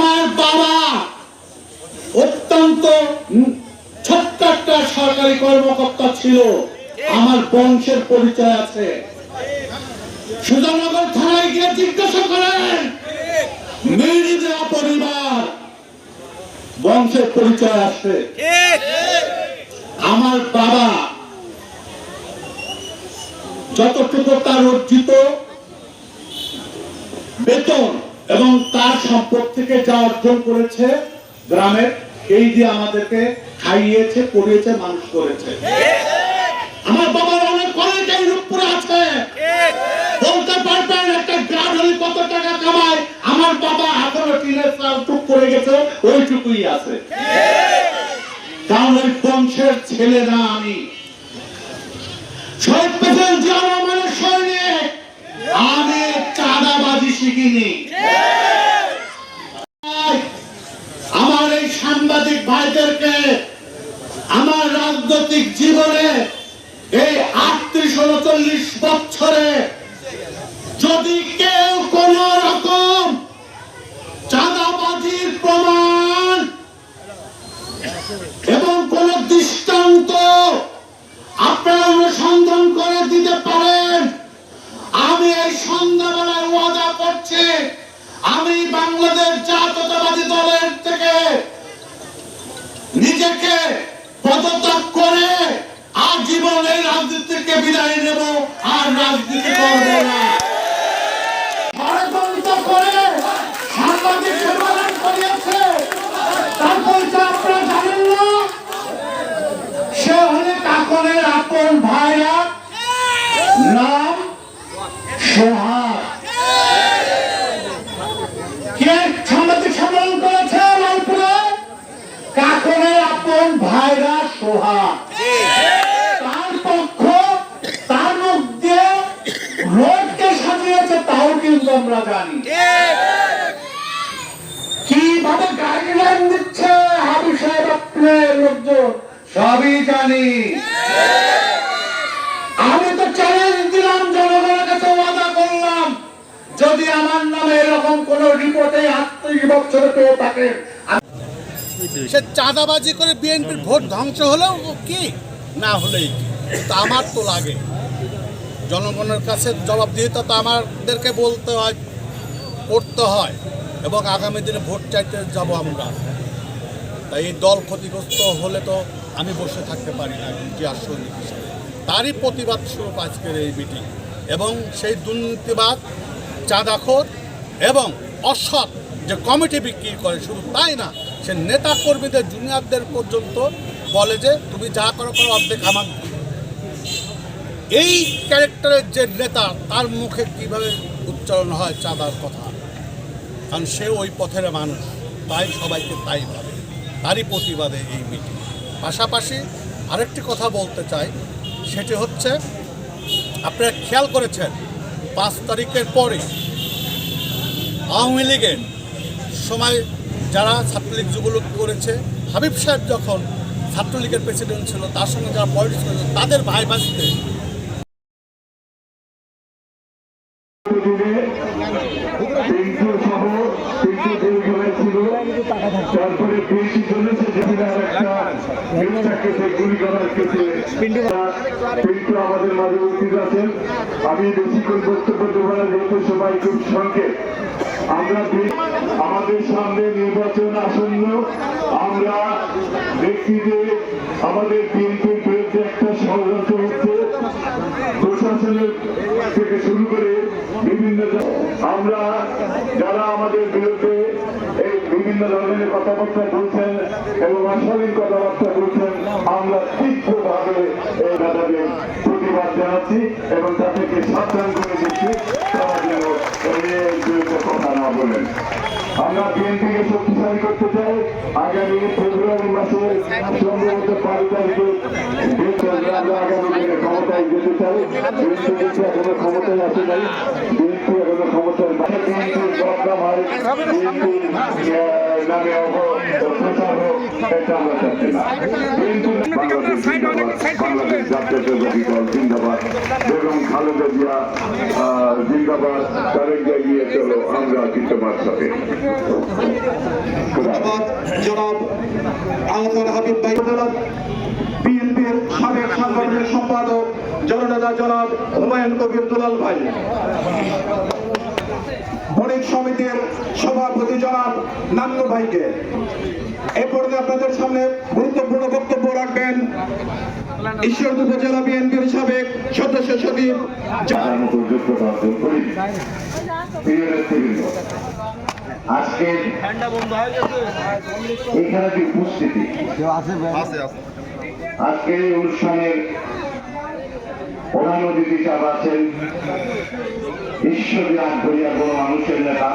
আমার বাবা অত্যন্ত ছোট্ট একটা সরকারি কর্মকর্তা ছিল। আমার বংশের পরিচয় আছে। সুজানগর থানায় গিয়ে জিজ্ঞাসা করেন মির্জা পরিবার বংশের পরিচয় আছে। আমার বাবা যতটুকু তার অর্জিত বেতন এবং তার সম্পদ থেকে যা অর্জন করেছে গ্রামের, এই দিয়ে আমাদেরকে খাইয়েছে, পড়িয়েছে, মানুষ করেছে। আমার বাবার অনেক অনেকটাই রূপপুরে আছে। বলতে পারবেন, একটা গ্রাম হলে কত টাকা কামায়, আমার বাবা এখনও টিনের টুক করে গেছে, ওইটুকুই আছে। বংশের ছেলে না আমি। শহীদ জিয়া রহমানের সৈনিক আমি চাঁদাবাজি শিখিনি আমার এই সাংবাদিক ভাইদেরকে আমার রাজনৈতিক জীবনে এই আটত্রিশ উনচল্লিশ বছরে যদি কেউ কোন রকম চাঁদাবাজির প্রমাণ আমি বাংলাদেশ জাতীয়তাবাদী দলের থেকে নিজেকে পদত্যাগ করে আজীবন এই রাজনীতি বিদায় নেব, আর রাজনীতি করব না। করে সাংবাদিক করিয়েছে তারপর যে আপনারা জানেন না সে হলে কাকনের আপন ভাইরা নাম সোহাগ কে সাংবাদিক সম্মেলন করেছে লালপুরে কাকনের আপন ভাইরা তার পক্ষ, তার মুখ দিয়ে রোডকে সাজিয়েছে, তাও কিন্তু আমরা জানি। কীভাবে গাইডলাইন দিচ্ছে হাবি সাহেব আপনার লোকজন? সবই জানি। আমি তো চ্যালেঞ্জ দিলাম, জনগণের কাছে ওয়াদা করলাম। যদি আমার নামে এরকম কোন রিপোর্টে আটত্রিশ বছরে পেয়ে থাকে সে চাঁদাবাজি করে বিএনপির ভোট ধ্বংস হলেও কি? না হলেই তা আমার তো লাগে। জনগণের কাছে জবাবদিহিতা তো আমাদেরকে বলতে হয়, করতে হয় এবং আগামী দিনে ভোট চাইতে যাব আমরা। তাই এই দল ক্ষতিগ্রস্ত হলে তো আমি বসে থাকতে পারি না ইতিহাস সৈনিক হিসেবে। তারই প্রতিবাদ স্বরূপ আজকের এই মিটিং এবং সেই দুর্নীতিবাদ, চাঁদাখোর এবং অসৎ যে কমিটি বিক্রি করে শুধু তাই না সে নেতা কর্মীদের জুনিয়রদের পর্যন্ত বলে যে, তুমি যা করো করো, অর্ধেক আমার এই ক্যারেক্টারের যে নেতা, তার মুখে কীভাবে উচ্চারণ হয়, চাঁদার কথা? কারণ সে ওই পথের মানুষ। তাই সবাইকে তাই ভাবে। তারই প্রতিবাদে এই মিটিং। পাশাপাশি আরেকটি কথা বলতে চাই। সেটি হচ্ছে, আপনারা খেয়াল করেছেন, পাঁচ তারিখের পরে আওয়ামী লীগের সময় যারা ছাত্রলীগ যুবলীগ করেছে, হাবিব সাহেব যখন ছাত্রলীগের প্রেসিডেন্ট ছিল, তার সঙ্গে যারা পলিটিক্স করেছে, তাদের ভাই ভাইতে আমি বেশি করে বক্তব্য দেবো না সবাই খুব সংক্ষেপ। আমরা আমাদের সামনে নির্বাচন আসন্ন, আমরা দেখছি যে আমাদের বিএনপির বিরুদ্ধে একটা ষড়যন্ত্র হচ্ছে। প্রশাসনের থেকে শুরু করে বিভিন্ন আমরা যারা আমাদের বিরুদ্ধে এই বিভিন্ন ধরনের কথাবার্তা বলছেন এবং অশালীন কথাবার্তা বলছেন, আমরা তীব্রভাবে এই প্রতিবাদ জানাচ্ছি এবং তাদেরকে সাবধান করে দিচ্ছি তারা যেন এর বিরুদ্ধে কথা না বলেন আমরা বিএনপিকে শক্তিশালী করতে চাই। আগামী ফেব্রুয়ারি মাসে সম্ভবত পাঁচ তারিখে আমরা আগামী দিনে ক্ষমতায় যেতে চাই। বিএনপি ক্ষমতায় আসে নাই। বিএনপি এখনও ক্ষমতায় বিএনপির বদনাম হয় বিএনপির নামে অহ- প্রচার হোক এটা আমরা চাচ্ছি না বিএনপি বাংলাদেশ জিন্দাবাদ বেগম জনাব আহসান হাবিব ভাই সম্পাদক জননেতা জনাব হুমায়ুন কবির দুলাল ভাই। বণিক সমিতির সভাপতি জনাব নান্নু ভাইকে। এ পর্যায়ে আপনাদের সামনে গুরুত্বপূর্ণ বক্তব্য রাখবেন। ঈশ্বরদী উপজেলা বিএনপির সাবেক সদস্য সচিব এখানে উপস্থিতি আজকে এই অনুষ্ঠানের প্রধান অতিথি হিসাবে আছেন ঈশ্বরী আটঘরিয়া কোনো মানুষের নেতা।